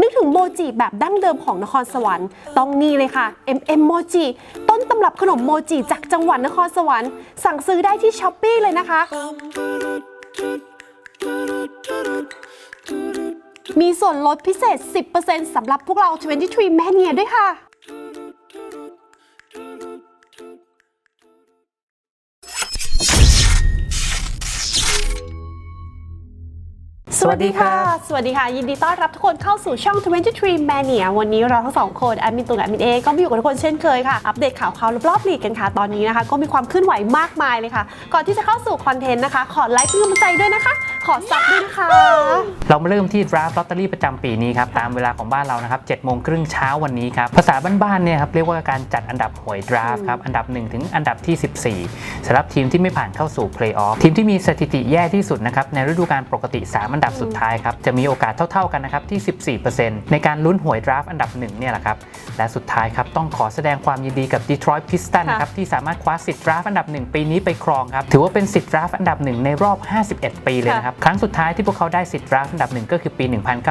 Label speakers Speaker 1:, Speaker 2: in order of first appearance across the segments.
Speaker 1: นึกถึงโมจิแบบดั้งเดิมของนครสวรรค์ ต้องนี่เลยค่ะ MM โมจิต้นตำรับขนมโมจิจากจังหวัดนครสวรรค์ สั่งซื้อได้ที่ช้อปปีเลยนะคะ มีส่วนลดพิเศษ 10%สำหรับพวกเรา 23 Mania ด้วยค่ะ วัสดีค่ะ สวัสดีค่ะ ยินดีต้อนรับทุกคนเข้าสู่ช่อง 23 Mania วันนี้เราทั้งสองคนแอดมินตุนแอดมินเอก็มาอยู่กับทุกคนเช่นเคยค่ะ อัปเดตข่าวข่าวรอบๆลีกกันค่ะ ตอนนี้นะคะ ก็มีความเคลื่อนไหวมากมายเลยค่ะ ก่อนที่จะเข้าสู่คอนเทนต์นะคะ ขอไลค์เป็นกำลังใจด้วยนะคะขอซับด้วยนะคะ
Speaker 2: เรามาเริ่มที่ draft lottery ประจำปีนี้ครับ ตามเวลาของบ้านเรานะครับ7โมงครึ่งเช้าวันนี้ครับ ภาษาบ้านๆเนี่ยครับเรียกว่าการจัดอันดับหวย draft ครับ อันดับ 1 ถึงอันดับที่ 14สำหรับทีมที่ไม่ผ่านเข้าสู่ playoff ทีมที่มีสถิติแย่ที่สุดนะครับ ในฤดูกาลปกติ 3 อันดับสุดท้ายครับ จะมีโอกาสเท่าๆกันนะครับที่ 14%ในการลุ้นหวย draft อันดับ1เนี่ยแหละครับและสุดท้ายครับต้องขอแสดงความยินดีกับ Detroit Pistons นะครับที่สามารถคว้าสิทธิ์ draft อันดับ 1 ปีนี้ไปครองครับถือว่าเป็นสิทธิ์ draft อันดับ 1 ในรอบ 51 ปีเลยนะครับครั้งสุดท้ายที่พวกเขาได้สิทธิ์ draft อันดับหนึ่งก็คือปี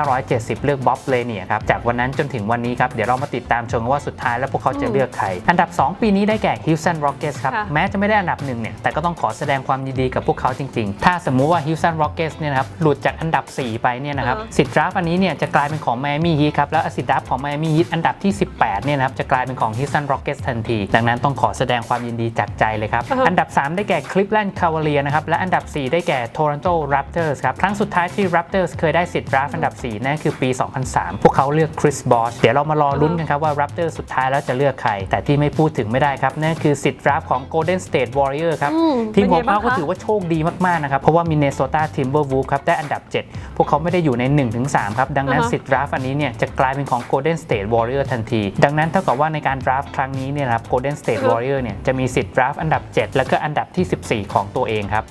Speaker 2: 1970 เลือกบ๊อบเลเนียครับ จากวันนั้นจนถึงวันนี้ครับ เดี๋ยวเรามาติดตามชมกันว่าสุดท้ายแล้วพวกเขาจะเลือกใคร อันดับ 2 ปีนี้ได้แก่ Houston Rockets ครับ
Speaker 1: ค่ะ
Speaker 2: แม้จะไม่ได้อันดับหนึ่งเนี่ย แต่ก็ต้องขอแสดงความยินดีกับพวกเขาจริงๆ ถ้าสมมุติว่า Houston Rockets เนี่ยนะครับ หลุดจากอันดับ 4 ไปเนี่ยนะครับ
Speaker 1: อ่าฮะ
Speaker 2: สิทธิ์ draft อันนี้เนี่ยจะกลายเป็นของ Miami Heat ครับ แล้วสิทธิ์ draft ของ Miami Heat อันดับที่ 18 เนี่ยนะครับ จะกลายเป็นของ Houston Rockets ทันที ดังนั้นต้องขอแสดงความยินดีจากใจเลยครับ
Speaker 1: อ่าฮะ
Speaker 2: อันดับ 3 ได้แก่ Cleveland Cavaliers นะครับ และอันดับ 4 ได้แก่ Toronto Raptors ครับ ครั้งสุดท้ายที่ Raptors เคยได้สิทธิ์ draft อันดับ 4 นั่นคือปี 2003 พวกเขาเลือก Chris Bosh เดี๋ยวเรามารอลุ้นกันครับว่า Raptors สุดท้ายแล้วจะเลือกใคร แต่ที่ไม่พูดถึงไม่ได้ครับ นั่นคือสิทธิ์ draft ของ Golden State Warriors ครับ
Speaker 1: อืม
Speaker 2: ทีมของ
Speaker 1: เป็นไงบ้าง
Speaker 2: เขาก็
Speaker 1: คะ
Speaker 2: ถือว่าโชคดีมาก ๆ นะครับ เพราะว่า Minnesota Timberwolves ครับ ได้อันดับ 7 พวกเขาไม่ได้อยู่ใน 1-3 ครับ ดังนั้น
Speaker 1: อ่าฮะ
Speaker 2: สิทธิ์ draft อันนี้เนี่ยจะกลายเป็นของ Golden State Warriors ทันที ดังนั้นเท่ากับว่าในการ draft ครั้งนี้เนี่ยนะครับ Golden State
Speaker 1: อือฮะ
Speaker 2: Warriors เนี่ยจะมีสิทธิ์ draft อันดับ 7 แล้วก็อันดับที่ 14 ของตัวเองครับ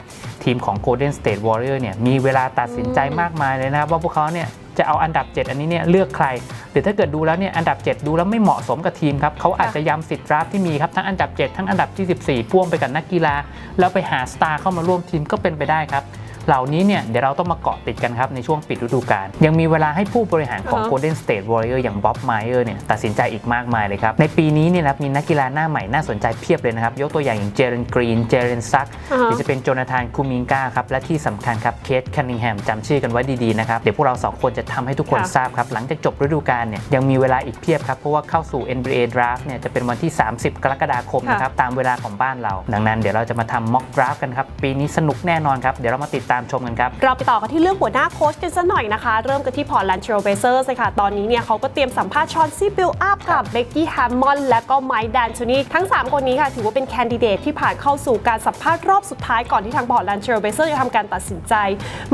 Speaker 2: ทีมของ Golden State Warrior เนี่ยมีเวลาตัดสินใจมากมายเลยนะครับ ว่าพวกเขาเนี่ยจะเอาอันดับ 7 อันนี้เนี่ยเลือกใครหรือถ้าเกิดดูแล้วเนี่ยอันดับ 7 ดูแล้วไม่เหมาะสมกับทีมครับเขาอาจจะย้ำสิทธิ์รับที่มีครับทั้งอันดับ 7 ทั้งอันดับที่ 14 พ่วงไปกับนักกีฬา แล้วไปหาสตาร์เข้ามาร่วมทีมก็เป็นไปได้ครับ เหล่านี้เนี่ยเดี๋ยวเราต้องมาเกาะติดกันครับในช่วงปิดฤดูกาลยังมีเวลาให้ผู้บริหารของ
Speaker 1: อ่าฮะ
Speaker 2: Golden State Warriors อย่างบ๊อบไมเออร์เนี่ยตัดสินใจอีกมากมายเลยครับ ในปีนี้เนี่ยนะครับมีนักกีฬาหน้าใหม่น่าสนใจเพียบเลยนะครับ ยกตัวอย่างอย่างเจเรนกรีนเจเรนซัก
Speaker 1: อ่าฮะ
Speaker 2: หรือจะเป็นโจนาธานคูมิงกาครับ และที่สำคัญครับเคทคันนิงแฮมจำชื่อกันไว้ดีๆนะครับ เดี๋ยวพวกเราสองคนจะทำให้ทุกคน
Speaker 1: ค่ะ
Speaker 2: ทราบครับ หลังจากจบฤดูกาลเนี่ยยังมีเวลาอีกเพียบครับ เพราะว่าเข้าสู่ NBA Draft เนี่ยจะเป็นวันที่ 30 กรกฎาคมนะครับตามเวลาของบ้านเรา ดังนั้นเดี๋ยวเราจะมาทำ mock draft กันครับปีนี้สนุกแน่นอนครับเดี๋ยวเรามาติดตามชมกันครับ
Speaker 1: เราไปต่อกันที่เรื่องหัวหน้าโค้ชกันสักหน่อยนะคะ เริ่มกันที่พอร์ตแลนด์เทรลเบเซอร์เลยค่ะ ตอนนี้เนี่ยเขาก็เตรียมสัมภาษณ์ชอนซี่บิลอัพกับเบกกี้แฮมมอนและก็ไมค์แดนโทนีทั้ง 3 คนนี้ค่ะ ถือว่าเป็นแคนดิเดตที่ผ่านเข้าสู่การสัมภาษณ์รอบสุดท้ายก่อนที่ทางพอร์ตแลนด์เทรลเบเซอร์จะทำการตัดสินใจ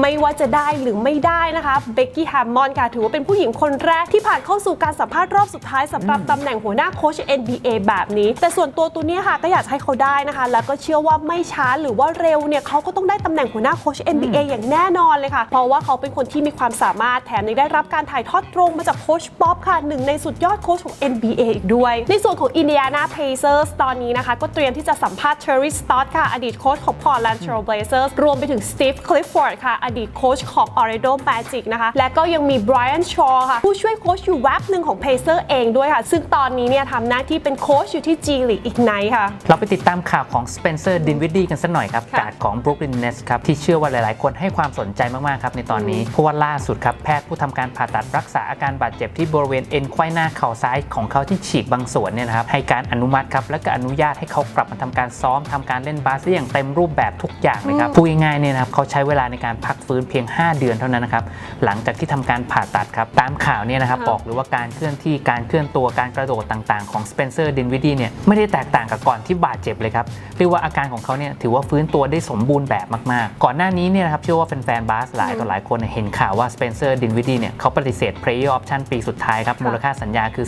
Speaker 1: ไม่ว่าจะได้หรือไม่ได้นะคะเบกกี้แฮมมอนค่ะถือว่าเป็นผู้หญิงคนแรกที่ผ่านเข้าสู่การสัมภาษณ์รอบสุดท้ายสำหรับตำแหน่งหัวหน้าโค้ช NBA แบบนี้ แต่ส่วนตัวตัวนี้ค่ะก็อยากให้เขาได้นะคะ แล้วก็เชื่อว่าไม่ช้าหรือว่าเร็วเนี่ยเขาก็ต้องได้ตำแหน่งหัวหน้าโค้ช NBA อย่างแน่นอนเลยค่ะ เพราะว่าเขาเป็นคนที่มีความสามารถแถมยังได้รับการถ่ายทอดตรงมาจากโค้ชป๊อปค่ะหนึ่งในสุดยอดโค้ชของ NBA อีกด้วย ในส่วนของ Indiana Pacers ตอนนี้นะคะ ก็เตรียมที่จะสัมภาษณ์ Terry Stotts ค่ะ อดีตโค้ชของ Portland Trail Blazers รวมไปถึง Steve Clifford ค่ะ อดีตโค้ชของ Orlando Magic นะคะ และก็ยังมี Brian Shaw ค่ะ ผู้ช่วยโค้ชอยู่แวบหนึ่งของ Pacers เองด้วยค่ะ ซึ่งตอนนี้เนี่ยทำหน้าที่เป็นโค้ชอยู่ที่ G League อีกไนค่ะ
Speaker 2: เราไปติดตามข่าวของสเปนเซอร์ดินวิดดี้กันสักหน่อยครับ
Speaker 1: ค่ะ
Speaker 2: การ์ดของ Brooklyn Nets ครับที่เชื่อว่าหลาย ๆ คนให้ความสนใจมาก ๆ ครับในตอนนี้ เพราะว่าล่าสุดครับแพทย์ผู้ทำการผ่าตัดรักษาอาการบาดเจ็บที่บริเวณเอ็นไขว้หน้าเข่าซ้ายของเขาที่ฉีกบางส่วนเนี่ยนะครับให้การอนุมัติครับและก็อนุญาตให้เขากลับมาทำการซ้อมทำการเล่นบาสได้อย่างเต็มรูปแบบทุกอย่างเลยครับพูดง่ายๆเนี่ยนะครับเขาใช้เวลาในการพักฟื้นเพียง 5 เดือนเท่านั้นนะครับหลังจากที่ทำการผ่าตัดครับตามข่าวเนี่ยนะครับ
Speaker 1: ค่ะ
Speaker 2: บอกหรือว่าการเคลื่อนที่การเคลื่อนตัวการกระโดดต่าง ๆ ของสเปนเซอร์ดินวิดดี้เนี่ยไม่ได้แตกต่างกับก่อนที่บาดเจ็บเลยครับเรียกว่าอาการของเขาเนี่ยถือว่าฟื้นตัวได้สมบูรณ์แบบมาก ๆ ก่อนหน้านี้เนี่ยนะครับเชื่อว่าแฟนๆบาสหลายต่อหลายคนเนี่ยเห็นข่าวว่าสเปนเซอร์ดินวิดดี้เนี่ยเขาปฏิเสธ player option ปีสุดท้ายครับมูลค่าสัญญาคือ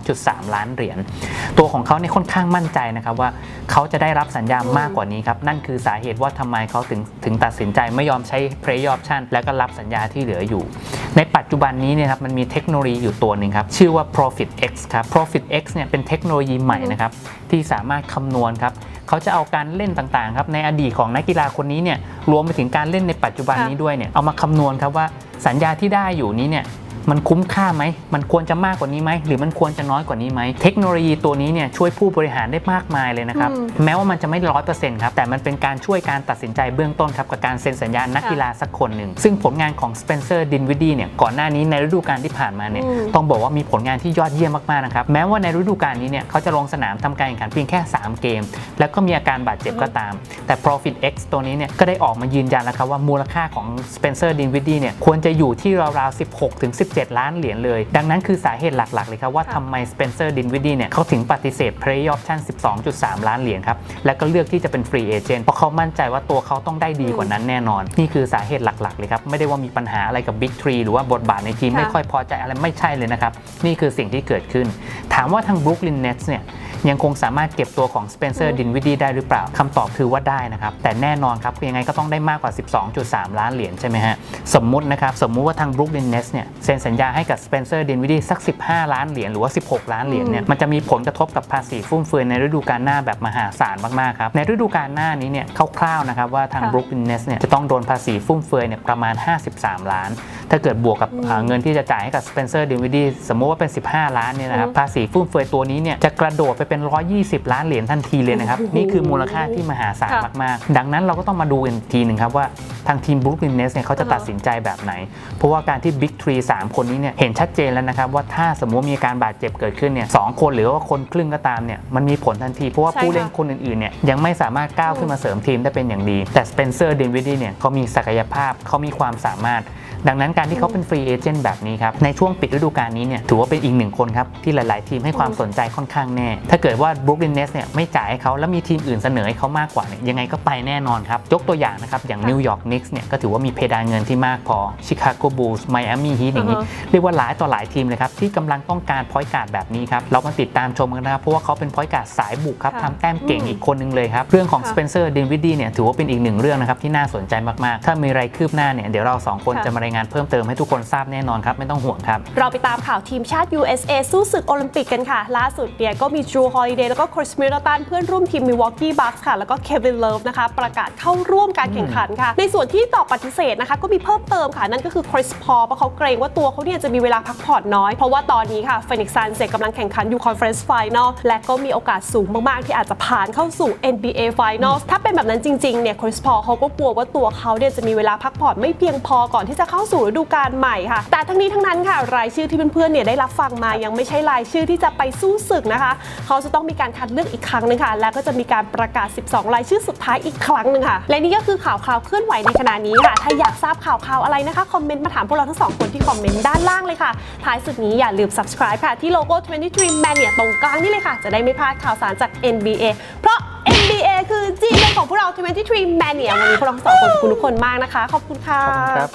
Speaker 2: 12.3 ล้านเหรียญตัวของเขาเนี่ยค่อนข้างมั่นใจนะครับว่าเขาจะได้รับสัญญามากกว่านี้ครับนั่นคือสาเหตุว่าทำไมเขาถึงถึงตัดสินใจไม่ยอมใช้ player option แล้วก็รับสัญญาที่เหลืออยู่ ในปัจจุบันนี้เนี่ยครับมันมีเทคโนโลยีอยู่ตัวหนึ่งครับชื่อว่า Profit X ครับ Profit X เนี่ยเป็นเทคโนโลยีใหม่นะครับที่สามารถคำนวณครับ เขาจะเอาการเล่นต่างๆครับในอดีตของนักกีฬาคนนี้เนี่ยรวมไปถึงการเล่นในปัจจุบันนี้ด้วยเนี่ยเอามาคำนวณครับว่าสัญญาที่ได้อยู่นี้เนี่ยมันคุ้มค่าไหม มันควรจะมากกว่านี้ไหม หรือมันควรจะน้อยกว่านี้ไหม เทคโนโลยีตัวนี้เนี่ยช่วยผู้บริหารได้มากมายเลยนะครับ
Speaker 1: อืม
Speaker 2: แม้ว่ามันจะไม่ร้อยเปอร์เซ็นต์ครับ แต่มันเป็นการช่วยการตัดสินใจเบื้องต้นครับ กับการเซ็นสัญญานัก
Speaker 1: ค่ะ
Speaker 2: กีฬาสักคนหนึ่ง ซึ่งผลงานของสเปนเซอร์ดินวิดีเนี่ยก่อนหน้านี้ในฤดูกาลที่ผ่านมาเนี่ย
Speaker 1: อืม
Speaker 2: ต้องบอกว่ามีผลงานที่ยอดเยี่ยมมากๆนะครับ แม้ว่าในฤดูกาลนี้เนี่ยเขาจะลงสนามทำการแข่งขันเพียงแค่ 3 เกม แล้วก็มีอาการบาดเจ็บก็ตาม แต่ Profit X ตัวนี้เนี่ยก็ได้ออกมายืนยันแล้วครับว่ามูลค่าของ Spencer Dinwiddie เนี่ยควรจะอยู่ที่ราวๆ16-17 ล้านเหรียญเลย ดังนั้นคือสาเหตุหลักๆ เลยครับว่า
Speaker 1: ค่ะ
Speaker 2: ทำไม Spencer Dinwiddie เนี่ยเขาถึงปฏิเสธ Play Option 12.3 ล้านเหรียญครับ แล้วก็เลือกที่จะเป็น Free Agent เพราะเขามั่นใจว่าตัวเขาต้องได้ดีกว่านั้นแน่นอน นี่คือสาเหตุหลักๆ เลยครับ ไม่ได้ว่ามีปัญหาอะไรกับ Big Tree หรือว่าบทบาทในทีม
Speaker 1: ค่ะ
Speaker 2: ไม่ค่อยพอใจอะไรไม่ใช่เลยนะครับนี่คือสิ่งที่เกิดขึ้น ถามว่าทาง Brooklyn Nets เนี่ย ยังคงสามารถเก็บตัวของ Spencer Dinwiddie ได้หรือเปล่าคำตอบคือว่าได้นะครับ แต่แน่นอนครับยังไงก็ต้องได้มากกว่า 12.3 ล้านเหรียญใช่ไหมฮะ สมมุตินะครับ สมมุติว่าทาง Brooklyn Nets เนี่ยเซ็นสัญญาให้กับ Spencer Dinwiddie สัก 15 ล้านเหรียญหรือว่า 16 ล้านเหรียญเนี่ยมันจะมีผลกระทบกับภาษีฟุ่มเฟือยในฤดูกาลหน้าแบบมหาศาลมากๆครับในฤดูกาลหน้านี้เนี่ยคร่าวๆนะครับว่าทาง
Speaker 1: ค่ะ
Speaker 2: Brooklyn Nets เนี่ยจะต้องโดนภาษีฟุ่มเฟือยเนี่ยประมาณ 53 ล้าน ถ้าเกิดบวกกับอ่าเงินที่จะจ่ายให้กับ Spencer Dinwiddie สมมติว่าเป็น 15 ล้านเนี่ยนะครับ
Speaker 1: อืม
Speaker 2: ภาษีฟุ่มเฟือยตัวนี้เนี่ยจะกระโดดไปเป็น 120 ล้านเหรียญทันทีเลยนะครับ
Speaker 1: โอ้โห
Speaker 2: นี่คือมูลค่าที่มหาศาล
Speaker 1: ค่ะ
Speaker 2: มากๆ ดังนั้นเราก็ต้องมาดูกันอีกทีหนึ่งครับว่าทางทีม Brooklyn Nets เนี่ยเขาจะ
Speaker 1: อ่าฮะ
Speaker 2: ตัดสินใจแบบไหน เพราะว่าการที่ Big Three 3คนนี้เนี่ยเห็นชัดเจนแล้วนะครับว่าถ้าสมมติมีอาการบาดเจ็บเกิดขึ้นเนี่ยสองคนหรือว่าคนครึ่งก็ตามเนี่ยมันมีผลทันที เพราะว่า
Speaker 1: ใช่
Speaker 2: ผู้เล่น
Speaker 1: ค่ะ
Speaker 2: คนอื่นๆเนี่ยยังไม่สามารถก้าวขึ้นมาเสริมทีมได้เป็นอย่างดี แต่ Spencer Dinwiddie เนี่ยเขามีศักยภาพเขามีความสามารถดังนั้นการที่เขาเป็นฟรีเอเจนต์แบบนี้ครับ ในช่วงปิดฤดูกาลนี้เนี่ยถือว่าเป็นอีกหนึ่งคนครับ ที่หลาย ๆ ทีมให้ความสนใจค่อนข้างแน่ ถ้าเกิดว่า Brooklyn Nets เนี่ยไม่จ่ายให้เขาแล้วมีทีมอื่นเสนอให้เขามากกว่าเนี่ยยังไงก็ไปแน่นอนครับ ยกตัวอย่างนะครับ อย่าง
Speaker 1: ค่ะ
Speaker 2: นิวยอร์กนิกส์เนี่ยก็ถือว่ามีเพดานเงินที่มากพอชิคาโกบูลส์ไมอามี่ฮีทอย่างนี้
Speaker 1: อ่าฮะ
Speaker 2: เรียกว่าหลายต่อหลายทีมเลยครับ ที่กำลังต้องการพอยต์การ์ดแบบนี้ครับ เรามาติดตามชมกันนะครับ เพราะว่าเขาเป็นพอยต์การ์ดสายบุกครับ
Speaker 1: ค่ะ
Speaker 2: ทำแต้มเก่ง
Speaker 1: อืม
Speaker 2: อีกคนนึงเลยครับ เรื่องของ
Speaker 1: ค่ะ
Speaker 2: Spencer Dinwiddie เนี่ยถือว่าเป็นอีกหนึ่งเรื่องนะครับที่น่าสนใจมากๆ ถ้ามีอะไรคืบหน้าเนี่ยเดี๋ยวเราสองคน
Speaker 1: ค่ะ
Speaker 2: จะมารายงานเพิ่มเติมให้ทุกคนทราบแน่นอนครับไม่ต้องห่วงครับ
Speaker 1: เราไปตามข่าวทีมชาติ USA สู้ศึกโอลิมปิกกันค่ะล่าสุดเนี่ยก็มี Drew Holiday แล้วก็ Chris Middleton เพื่อนร่วมทีม Milwaukee Bucks ค่ะแล้วก็ Kevin Love นะคะประกาศเข้าร่วมการแข่งขันค่ะในส่วนวนที่ตอบปฏิเสธนะคะก็มีเพิ่มเติมค่ะ นั่นก็คือ Chris Paul เพราะเขาเกรงว่าตัวเขาเนี่ยจะมีเวลาพักผ่อนน้อย เพราะว่าตอนนี้ค่ะ Phoenix Suns เนี่ยกำลังแข่งขันอยู่ Conference Final และก็มีโอกาสสูงมากๆ ที่อาจจะผ่านเข้าสู่ NBA Finals ถ้าเป็นแบบนั้นจริงๆเนี่ย Chris Paul เขาก็กลัวว่าตัวเขาเนี่ยจะมีเวลาพักผ่อนไม่เพียงพอก่อนที่จะเข้าสู่ฤดูกาลใหม่ค่ะ แต่ทั้งนี้ทั้งนั้นค่ะ รายชื่อที่เพื่อนๆเนี่ยได้รับฟังมายังไม่ใช่รายชื่อที่จะไปสู้ศึกนะคะ เขาจะต้องมีการคัดเลือกอีกครั้งนึงค่ะ แล้วก็จะมีการประกาศ 12 รายชื่อสุดท้ายอีกครั้งหนึ่งค่ะ และนี่ก็คือข่าวคราวเคลื่อนไหวในขณะนี้ค่ะ ถ้าอยากทราบข่าวข่าวอะไรนะคะ คอมเมนต์มาถามพวกเราทั้งสองคนที่คอมเมนต์ด้านล่างเลยค่ะ ท้ายสุดนี้อย่าลืม subscribe ค่ะ ที่โลโก้ 23 Mania ตรงกลางนี่เลยค่ะ จะได้ไม่พลาดข่าวสารจาก NBA เพราะ NBA คือจีนของพวกเรา 23 Mania วันนี้พวกเราทั้งสองคนขอบคุณทุกคนมากนะคะ ขอบคุณค่ะ
Speaker 2: ขอบคุณครับ